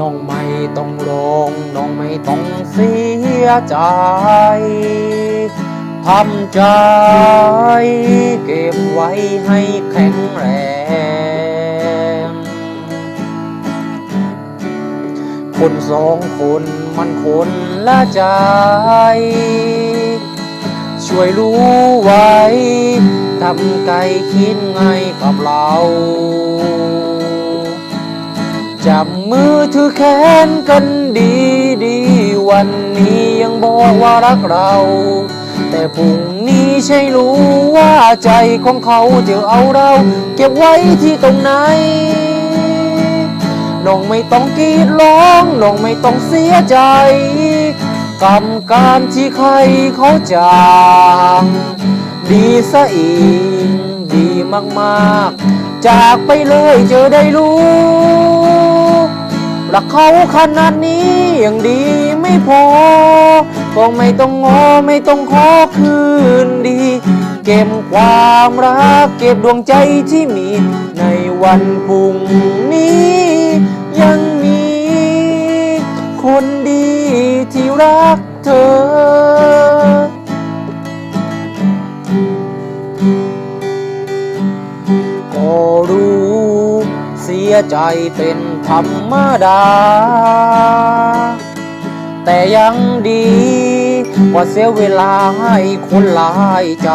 น้องไม่ต้องร้อง น้องไม่ต้องเสียใจทำใจเก็บไว้ให้แข็งแรง คนสองคนมันคนละใจ ช่วยรู้ไว้ ทำไกลคิดไงกับเรา จับมือถือแขนกันดีดีวันนี้ยังบอกว่ารักเรา แต่พรุ่งนี้ใช่รู้ว่าใจของเขาจะเอาเรา เก็บไว้ที่ตรงไหนน้องไม่ต้องกรีดร้องน้องไม่ต้องเสียใจกรรมการที่ใครเขาจางดีซะอีกดีมากๆ จากไปเลยเจอได้รู้ รักเขาขนาดนี้ยังดีไม่พอ ก็ไม่ต้องงอไม่ต้องขอคืนดี เก็บความรักเก็บดวงใจที่มีในวันพรุ่งนี้ ยังมี คนดีที่รักเธอ ใจเป็นธรรมดา แต่ยังดีกว่าเสียเวลาให้คนหลายใจ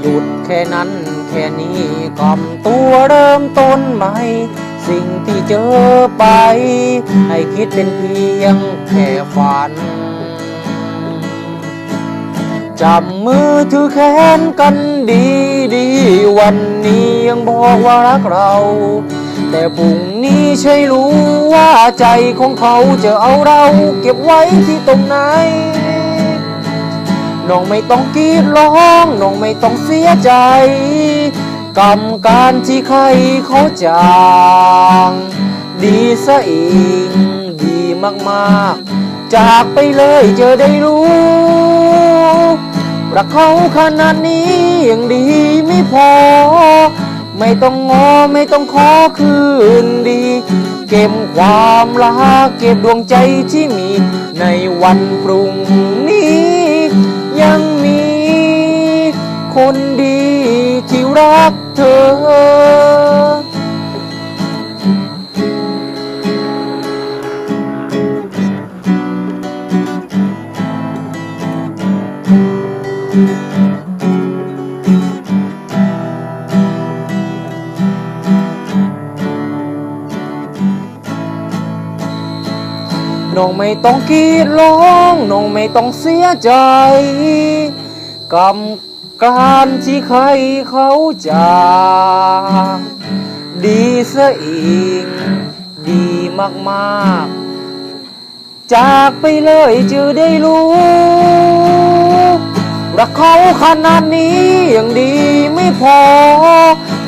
หยุดแค่นั้นแค่นี้กล่อมตัวเริ่มต้นใหม่ สิ่งที่เจอไป ให้คิดเป็นเพียงแค่ฝัน จับมือถือแขนกันดีดีวันนี้ยังบอกว่ารักเรา แต่พรุ่งนี้ใช่รู้ว่าใจของเขาจะเอาเราเก็บไว้ที่ตรงไหนน้องไม่ต้องกรีดร้องน้องไม่ต้องเสียใจ กรรมการที่ใครเขาจาง ดีซะอีกดีมากๆ จากไปเลยเจอได้รู้ รักเขาขนาดนี้ยังดีไม่พอ ไม่ต้องงอไม่ต้องขอคืนดี เก็บความรักเก็บดวงใจที่มีในวันพรุ่งนี้ยัง น้องไม่ต้องกรีดร้องน้องไม่ต้องเสียใจกรรมการที่ใครเขาจางดีซะอีก ดีมาก ๆ จากไปเลยจะได้รู้ รักเขาขนาดนี้ยังดีไม่พอ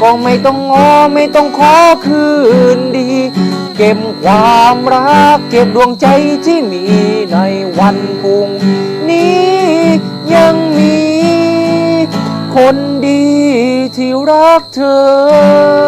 ก็ไม่ต้องงอไม่ต้องขอคืนดี เก็บความรัก เก็บดวงใจที่มีในวันพรุ่งนี้ยังมี คนดีที่รักเธอ